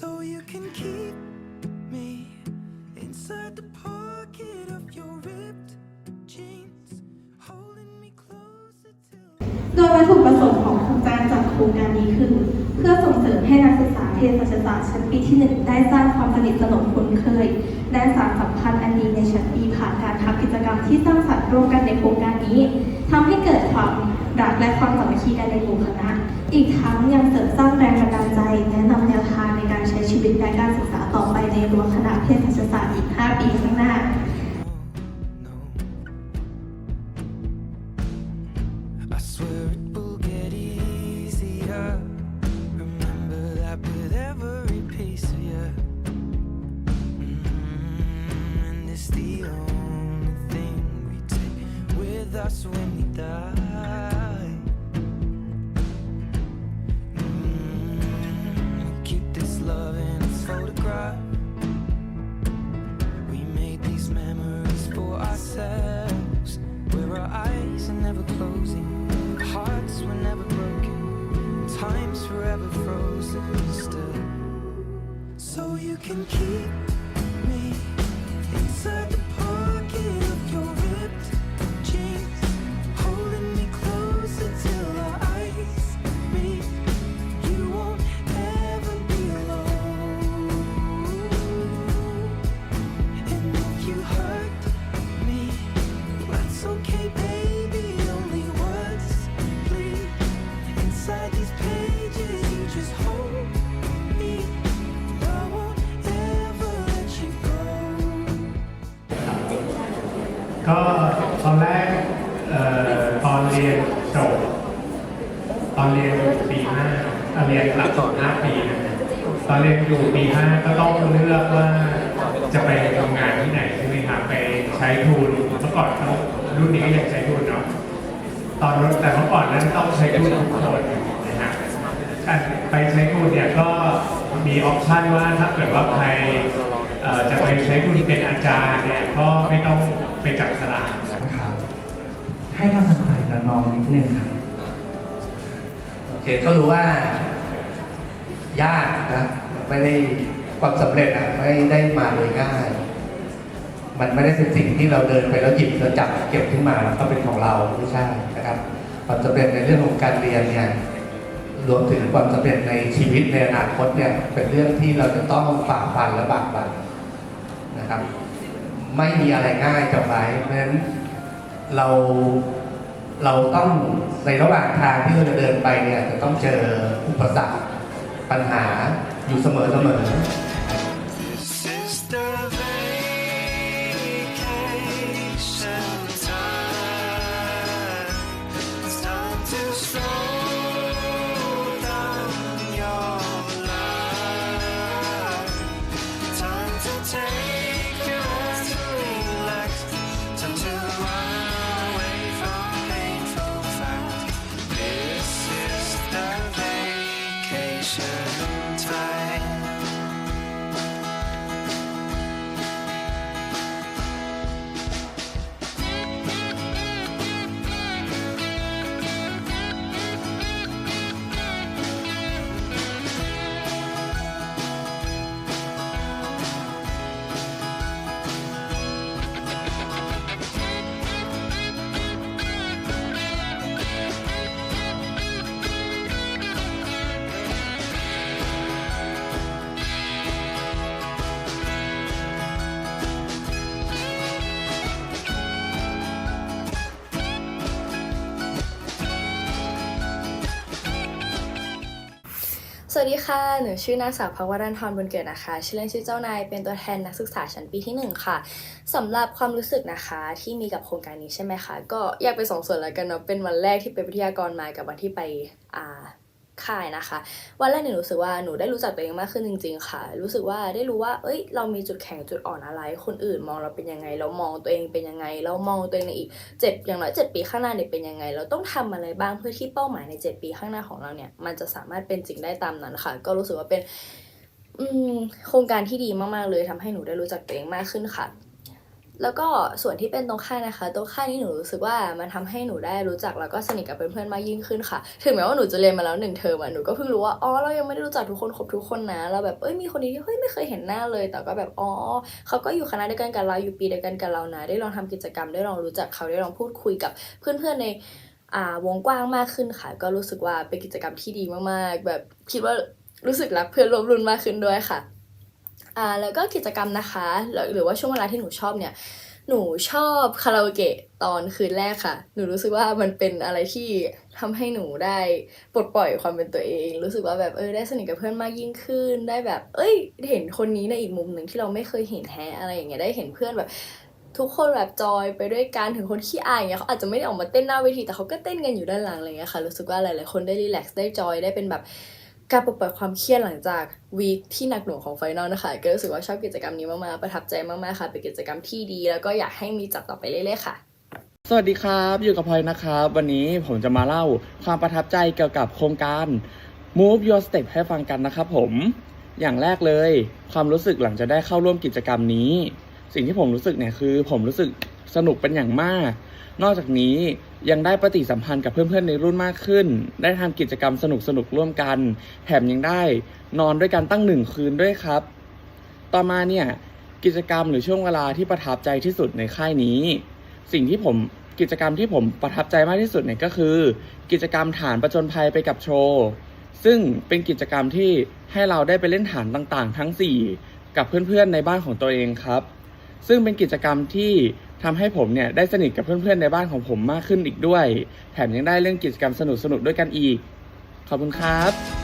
so you can keep me inside the pocket of your ripped jeans, holding me closer till. โดยวัตถุประสงค์ของโครงการจัดโครงการนี้คือ เพื่อส่งเสริมให้นักศึกษาเภสัชศาสตร์ชั้นปีที่ 1 ได้สร้างความสนิทสนมคุ้นเคย และสานสัมพันธ์อันดีในชั้นปีผ่านการทำกิจกรรมที่สร้างสรรค์ร่วมกันในโครงการนี้ทำให้เกิดความรักและความสามัคคีกันในหมู่คณะ อีกทั้งยังเสริมสร้างแรงบันดาลใจแนะนำ รั้วคณะเภสัชศาสตร์อีก 5 ปีข้างหน้า No, I closing, hearts were never broken, time's forever frozen still. So you can keep me inside ก็ตอนแรกตอนเรียนจบตอนเรียนปีห้าเอ่อเรียนหลักสูตรห้าปีนะตอนเรียนอยู่ปีห้าก็ต้องเลือกว่าจะไปทำงานที่ไหนใช่ไหมครับไปใช้ทุนเมื่อก่อนเขารุ่นนี้ก็ยังใช้ทุนเนาะตอนรุ่นแต่เมื่อก่อนนั้นต้องใช้ทุนทุกคนนะฮะการไปใช้ทุนเนี่ยก็มีออปชันว่าถ้าเกิดว่าใครจะไปใช้ทุนเป็นอาจารย์เนี่ยก็ไม่ต้อง ไปจับสลากนะครับให้คำสั่งสายกับน้องนิดนึงครับโอเคก็รู้ว่า ยากนะไม่ได้ความสำเร็จอะไม่ได้มาโดยง่ายมันไม่ได้เป็นสิ่งที่เราเดินไปแล้วหยิบแล้วจับเก็บขึ้นมาแล้วก็เป็นของเราไม่ใช่นะครับ ความสำเร็จในเรื่องของการเรียนเนี่ยรวมถึงความสำเร็จในชีวิตในอนาคตเนี่ยเป็นเรื่องที่เราจะต้องฝ่าฟันและบากบั่นนะครับ ไม่มีอะไรง่ายจำไลฟ์เพราะฉะนั้นเราเราต้องในระหว่างทางที่เราจะเดินไปเนี่ยจะต้องเจออุปสรรคปัญหาอยู่เสมอเสมอ สวัสดีค่ะ หนูชื่อนางสาวภาวรันทรบุญเกิดนะคะ ชื่อเล่นชื่อเจ้านาย เป็นตัวแทนนักศึกษาชั้นปีที่หนึ่งค่ะสำหรับความรู้สึกนะคะที่มีกับโครงการนี้ใช่ไหมคะ ก็แยกเป็นสองส่วนแล้วกันเนาะ เป็นวันแรกที่เป็นวิทยากรมา กับวันที่ไปอ่า ค่ายนะคะ วันแรกเนี่ยหนูรู้สึกว่าหนูได้รู้จักตัวเองมากขึ้นจริง ๆ ค่ะ รู้สึกว่าได้รู้ว่า เอ้ย เรามีจุดแข็งจุดอ่อนอะไร คนอื่นมองเราเป็นยังไง เรามองตัวเองเป็นยังไง เรามองตัวเองในอีกเจ็ดอย่างน้อยเจ็ดปีข้างหน้าเนี่ยเป็นยังไง เราต้องทำอะไรบ้างเพื่อที่เป้าหมายในเจ็ดปีข้างหน้าของเราเนี่ยมันจะสามารถเป็นจริงได้ตามนั้นค่ะ ก็รู้สึกว่าเป็นอืมโครงการที่ดีมากๆเลยทำให้หนูได้รู้จักตัวเองมากขึ้นค่ะ แล้วก็ส่วนที่เป็นตรงค่ายนะคะ ตรงค่ายนี้หนูรู้สึกว่ามันทำให้หนูได้รู้จักแล้วก็สนิทกับเพื่อนๆมากยิ่งขึ้นค่ะ ถึงแม้ว่าหนูจะเรียนมาแล้วหนึ่งเทอมอะหนูก็เพิ่งรู้ว่าอ๋อเรายังไม่ได้รู้จักทุกคนครบทุกคนนะเราแบบเอ้ยมีคนนี้ที่เฮ้ยไม่เคยเห็นหน้าเลย แต่ก็แบบอ๋อเขาก็อยู่คณะเดียวกันกับเราอยู่ปีเดียวกันกับเรานะได้ลองทำกิจกรรมได้ลองรู้จักเขาได้ลองพูดคุยกับเพื่อนๆในอ่าวงกว้างมากขึ้นค่ะ ก็รู้สึกว่าเป็นกิจกรรมที่ดีมากๆ แบบคิดว่ารู้สึกรักเพื่อนร่วมรุ่นมากขึ้นด้วยค่ะ อ่าแล้วก็กิจกรรมนะคะหรือว่าช่วงเวลาที่หนูชอบเนี่ยหนูชอบคาราโอเกะตอนคืนแรกค่ะ หนูรู้สึกว่ามันเป็นอะไรที่ทำให้หนูได้ปลดปล่อยความเป็นตัวเอง รู้สึกว่าแบบเออได้สนิทกับเพื่อนมากยิ่งขึ้น ได้แบบ เอ้ย เห็นคนนี้ในอีกมุมหนึ่งที่เราไม่เคยเห็นแฮะอะไรอย่างเงี้ยได้เห็นเพื่อนแบบ ทุกคนแบบจอยไปด้วยกันถึงคนขี้อายอย่างเงี้ยเขาอาจจะไม่ได้ออกมาเต้นหน้าเวทีแต่เขาก็เต้นกันอยู่ด้านหลังอะไรเงี้ยค่ะ รู้สึกว่าหลายๆคนได้รีแลกซ์ได้จอยได้เป็นแบบ การปลดปล่อยความเครียดหลังจากวีคที่หนักหน่วงของไฟนอลนะคะ ก็รู้สึกว่าชอบกิจกรรมนี้มากๆ ประทับใจมากๆ ค่ะ เป็นกิจกรรมที่ดี แล้วก็อยากให้มีจัดต่อไปเรื่อยๆ ค่ะ สวัสดีครับ อยู่กับพลอยนะครับ วันนี้ผมจะมาเล่าความประทับใจเกี่ยวกับโครงการ Move Your Step ให้ฟังกันนะครับผม อย่างแรกเลย ความรู้สึกหลังจากได้เข้าร่วมกิจกรรมนี้ สิ่งที่ผมรู้สึกเนี่ยคือ ผมรู้สึกสนุกเป็นอย่างมาก นอกจากนี้ยังได้ปฏิสัมพันธ์กับเพื่อนๆในรุ่นมากขึ้น ได้ทำกิจกรรมสนุกๆร่วมกัน แถมยังได้นอนด้วยกันตั้งหนึ่งคืนด้วยครับ ต่อมาเนี่ยกิจกรรมหรือช่วงเวลาที่ประทับใจที่สุดในค่ายนี้ สิ่งที่ผมกิจกรรมที่ผมประทับใจมากที่สุดเนี่ยก็คือ กิจกรรมฐานประจนภัยไปกับโชว์ ซึ่งเป็นกิจกรรมที่ให้เราได้ไปเล่นฐานต่างๆ ทั้ง 4 กับเพื่อนๆในบ้านของตัวเองครับ ซึ่งเป็นกิจกรรมที่ ทำให้ผมเนี่ยได้สนิทกับเพื่อนๆในบ้านของผมมากขึ้นอีกด้วย แถมยังได้เรื่องกิจกรรมสนุกๆด้วยกันอีก ขอบคุณครับ